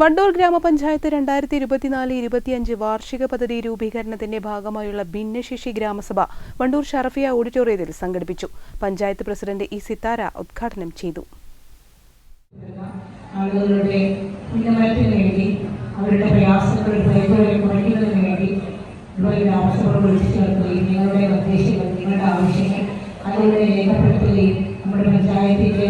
വണ്ടൂർ ഗ്രാമപഞ്ചായത്ത് രണ്ടായിരത്തി ഇരുപത്തിനാല് ഇരുപത്തിയഞ്ച് വാർഷിക പദ്ധതി രൂപീകരണത്തിന്റെ ഭാഗമായുള്ള ഭിന്നശേഷി ഗ്രാമസഭ വണ്ടൂർ ഷറഫിയ ഓഡിറ്റോറിയത്തിൽ സംഘടിപ്പിച്ചു. പഞ്ചായത്ത് പ്രസിഡന്റ് ഇ സിത്താര ഉദ്ഘാടനം ചെയ്തു. പഞ്ചായത്തിന്റെ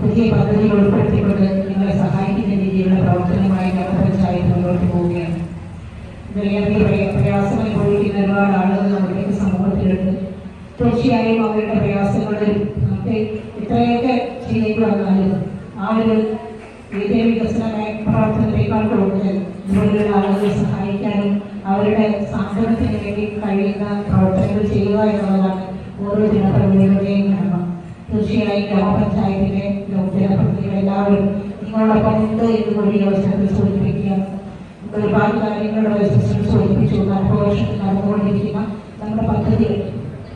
പുതിയ പദ്ധതികൾ ഉൾപ്പെടുത്തിക്കൊണ്ട് നിങ്ങളെ സഹായിക്കുന്ന പ്രയ- പ്രയാസം അനുഭവിക്കുന്ന ഒരുപാട് ആളുകൾ നമ്മുടെ സമൂഹത്തിലുണ്ട്. തീർച്ചയായും അവരുടെ പ്രയാസങ്ങളിൽ നമുക്ക് ഇത്രയൊക്കെ ചെയ്യേണ്ടി വന്നാലും ആളുകൾ വിദ്യ വികസന പ്രവർത്തനത്തെക്കാൾ കൂടുതൽ ഇതുപോലുള്ള ആളുകളെ സഹായിക്കാനും അവരുടെ സാന്ത്വനത്തിന് വേണ്ടി കഴിയുന്ന പ്രവർത്തനങ്ങൾ ചെയ്യുക എന്നുള്ളതാണ് ഓരോ ജനപ്രതിനിധികളുടെയും കടമ. തീർച്ചയായും ഗ്രാമപഞ്ചായത്തിലെ ജനപ്രതിനിധികൾ എല്ലാവരും നിങ്ങളോടൊപ്പം ഉണ്ട് എന്ന് കൂടി അവസരത്തിൽ സൂചിപ്പിക്കുക ഒരുപാട് കാര്യങ്ങളുടെ സൂചിപ്പിച്ചു നാൽപ്പത് വർഷത്തിൽ നടന്നുകൊണ്ടിരിക്കുന്ന നമ്മുടെ പദ്ധതികൾ.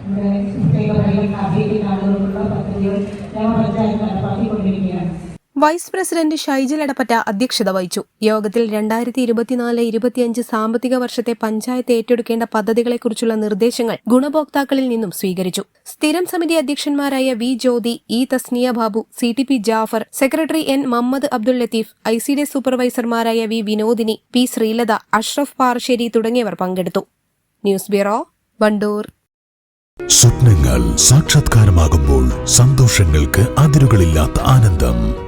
നമ്മുടെ പ്രത്യേക പരിഗണന അർഹിക്കുന്ന ആളുകൾക്കുള്ള പദ്ധതികൾ ഗ്രാമപഞ്ചായത്ത് നടപ്പാക്കിക്കൊണ്ടിരിക്കുകയാണ്. വൈസ് പ്രസിഡന്റ് ഷൈജൽ എടപ്പറ്റ അധ്യക്ഷത വഹിച്ചു. യോഗത്തിൽ രണ്ടായിരത്തി ഇരുപത്തിനാല് ഇരുപത്തിയഞ്ച് സാമ്പത്തിക വർഷത്തെ പഞ്ചായത്ത് ഏറ്റെടുക്കേണ്ട പദ്ധതികളെക്കുറിച്ചുള്ള നിർദ്ദേശങ്ങൾ ഗുണഭോക്താക്കളിൽ നിന്നും സ്വീകരിച്ചു. സ്ഥിരം സമിതി അധ്യക്ഷന്മാരായ V Jyothi E Thasniya Babu C T P Jafar secretary N Muhammad Abdul Latheef I C D സൂപ്പർവൈസർമാരായ V Vinodini P Sreelatha Ashraf Parassery തുടങ്ങിയവർ പങ്കെടുത്തു. News bureau Wandoor. സ്വപ്നങ്ങൾ സാക്ഷാത്കാരമാകുമ്പോൾ സന്തോഷങ്ങൾക്ക് അതിരുകളില്ലാത്ത ആനന്ദം.